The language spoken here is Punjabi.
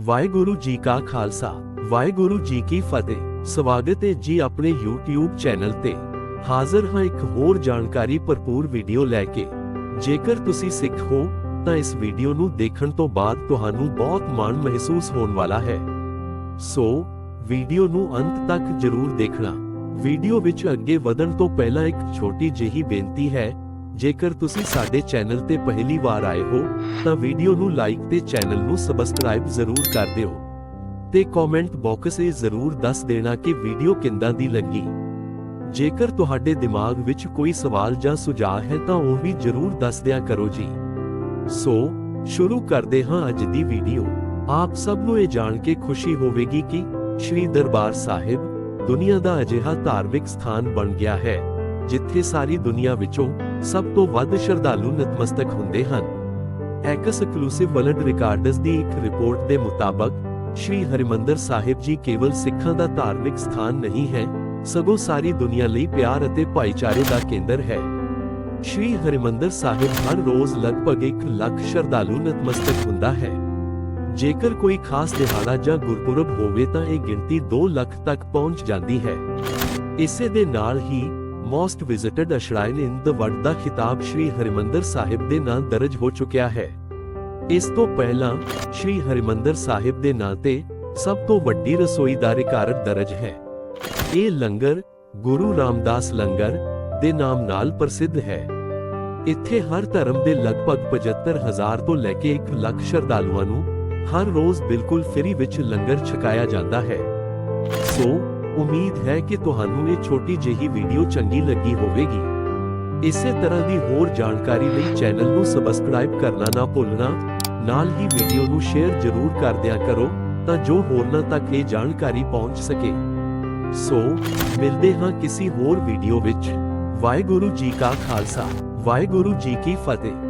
ਵਾਹਿਗੁਰੂ ਜੀ ਕਾ ਖਾਲਸਾ, ਵਾਹਿਗੁਰੂ ਜੀ ਕੀ ਫਤਿਹ। ਸਵਾਗਤ ਹੈ ਜੀ ਆਪਣੇ YouTube ਚੈਨਲ ਤੇ। ਹਾਜ਼ਰ ਹਾਂ ਇੱਕ ਹੋਰ ਜਾਣਕਾਰੀ ਭਰਪੂਰ ਵੀਡੀਓ ਲੈ ਕੇ। ਜੇਕਰ ਤੁਸੀਂ ਸਿੱਖ ਹੋ, ਤਾਂ ਇਸ ਵੀਡੀਓ ਨੂੰ ਦੇਖਣ ਤੋਂ ਬਾਅਦ ਤੁਹਾਨੂੰ ਬਹੁਤ ਮਾਣ ਮਹਿਸੂਸ ਹੋਣ ਵਾਲਾ ਹੈ। ਸੋ, ਵੀਡੀਓ ਨੂੰ ਅੰਤ ਤੱਕ ਜ਼ਰੂਰ ਦੇਖਣਾ। ਵੀਡੀਓ ਵਿੱਚ ਅੱਗੇ ਵਧਣ ਤੋਂ ਪਹਿਲਾਂ ਇੱਕ ਛੋਟੀ ਜਿਹੀ ਬੇਨਤੀ ਹੈ ਜੇਕਰ ਤੁਸੀਂ ਸਾਡੇ ਚੈਨਲ ਤੇ ਪਹਿਲੀ ਵਾਰ ਆਏ ਹੋ, ਤਾਂ ਵੀਡੀਓ ਨੂੰ ਲਾਈਕ ਤੇ ਚੈਨਲ ਨੂੰ ਸਬਸਕ੍ਰਾਈਬ ਜ਼ਰੂਰ ਕਰ ਦਿਓ। ਤੇ ਕਮੈਂਟ ਬਾਕਸ 'ਤੇ ਜ਼ਰੂਰ ਦੱਸ ਦੇਣਾ ਕਿ ਵੀਡੀਓ ਕਿੰਦਾਂ ਦੀ ਲੱਗੀ। ਜੇਕਰ ਤੁਹਾਡੇ ਦਿਮਾਗ ਵਿੱਚ ਕੋਈ ਸਵਾਲ ਜਾਂ ਸੁਝਾਅ ਹੈ ਤਾਂ ਉਹ ਵੀ ਜ਼ਰੂਰ ਦੱਸ ਦਿਆ ਕਰੋ ਜੀ। ਸੋ, ਸ਼ੁਰੂ ਕਰਦੇ ਹਾਂ ਅੱਜ ਦੀ ਵੀਡੀਓ। ਆਪ ਸਭ ਨੂੰ ਇਹ ਜਾਣ ਕੇ ਖੁਸ਼ੀ ਹੋਵੇਗੀ ਕਿ ਸ਼੍ਰੀ ਦਰਬਾਰ ਸਾਹਿਬ ਦੁਨੀਆ ਦਾ ਅਜਿਹਾ ਧਾਰਮਿਕ ਸਥਾਨ ਬਣ ਗਿਆ ਹੈ। ਜਿੱਥੇ ਸਾਰੀ ਦੁਨੀਆ ਵਿੱਚੋਂ ਸਭ ਤੋਂ ਵੱਧ ਸ਼ਰਧਾਲੂ ਨਤਮਸਤਕ ਹੁੰਦੇ ਹਨ। ਐਕਸਕਲੂਸਿਵ ਵਰਲਡ ਰਿਕਾਰਡਸ ਦੀ ਇੱਕ ਰਿਪੋਰਟ ਦੇ ਮੁਤਾਬਕ, ਸ਼੍ਰੀ ਹਰਿਮੰਦਰ ਸਾਹਿਬ ਜੀ ਕੇਵਲ ਸਿੱਖਾਂ ਦਾ ਧਾਰਮਿਕ ਸਥਾਨ ਨਹੀਂ ਹੈ, ਸਗੋਂ ਸਾਰੀ ਦੁਨੀਆ ਲਈ ਪਿਆਰ ਅਤੇ ਭਾਈਚਾਰੇ ਦਾ ਕੇਂਦਰ ਹੈ। ਸ਼੍ਰੀ ਹਰਿਮੰਦਰ ਸਾਹਿਬ ਹਰ ਰੋਜ਼ ਲਗਭਗ 1 ਲੱਖ ਸ਼ਰਧਾਲੂ ਨਤਮਸਤਕ ਹੁੰਦਾ ਹੈ। ਜੇਕਰ ਕੋਈ ਖਾਸ ਦਿਹਾੜਾ ਜਾਂ ਗੁਰਪੁਰਬ ਹੋਵੇ ਤਾਂ ਇਹ ਗਿਣਤੀ 2 ਲੱਖ ਤੱਕ ਪਹੁੰਚ ਜਾਂਦੀ ਹੈ। ਇਸੇ ਦੇ ਨਾਲ ਹੀ most visited shrine in the world ਦਾ ਖਿਤਾਬ ਸ਼੍ਰੀ ਹਰਿਮੰਦਰ ਸਾਹਿਬ ਦੇ ਨਾਂ ਦਰਜ ਹੋ ਚੁੱਕਿਆ ਹੈ। ਇਸ ਤੋਂ ਪਹਿਲਾਂ ਸ਼੍ਰੀ ਹਰਿਮੰਦਰ ਸਾਹਿਬ ਦੇ ਨਾਂ ਤੇ ਸਭ ਤੋਂ ਵੱਡੀ ਰਸੋਈ ਦਾ ਰਿਕਾਰਡ ਦਰਜ ਹੈ। ਇਹ ਲੰਗਰ ਗੁਰੂ ਰਾਮਦਾਸ ਲੰਗਰ ਦੇ ਨਾਮ ਨਾਲ ਪ੍ਰਸਿੱਧ ਹੈ। ਇੱਥੇ ਹਰ ਧਰਮ ਦੇ ਲਗਭਗ 75000 ਤੋਂ ਲੈ ਕੇ 1 ਲੱਖ ਸ਼ਰਧਾਲੂਆਂ ਨੂੰ ਹਰ ਰੋਜ਼ ਬਿਲਕੁਲ ਫ੍ਰੀ ਵਿੱਚ ਲੰਗਰ ਛਕਾਇਆ ਜਾਂਦਾ ਹੈ। ਸੋ ਉਮੀਦ ਹੈ ਕਿ ਤੁਹਾਨੂੰ ਇਹ ਛੋਟੀ ਜਿਹੀ ਵੀਡੀਓ ਚੰਗੀ ਲੱਗੀ ਹੋਵੇਗੀ। ਇਸੇ ਤਰ੍ਹਾਂ ਦੀ ਹੋਰ ਜਾਣਕਾਰੀ ਲਈ ਚੈਨਲ ਨੂੰ ਸਬਸਕ੍ਰਾਈਬ ਕਰਨਾ ਨਾ ਭੁੱਲਣਾ, ਨਾਲ ਹੀ ਵੀਡੀਓ ਨੂੰ ਸ਼ੇਅਰ ਜ਼ਰੂਰ ਕਰ ਦਿਆ ਕਰੋ, ਤਾਂ ਜੋ ਹੋਰਨਾਂ ਤੱਕ ਇਹ ਜਾਣਕਾਰੀ ਪਹੁੰਚ ਸਕੇ। ਸੋ, ਮਿਲਦੇ ਹਾਂ ਕਿਸੇ ਹੋਰ ਵੀਡੀਓ ਵਿੱਚ। ਵਾਹਿਗੁਰੂ ਜੀ ਕਾ ਖਾਲਸਾ, ਵਾਹਿਗੁਰੂ ਜੀ ਕੀ ਫਤਿਹ।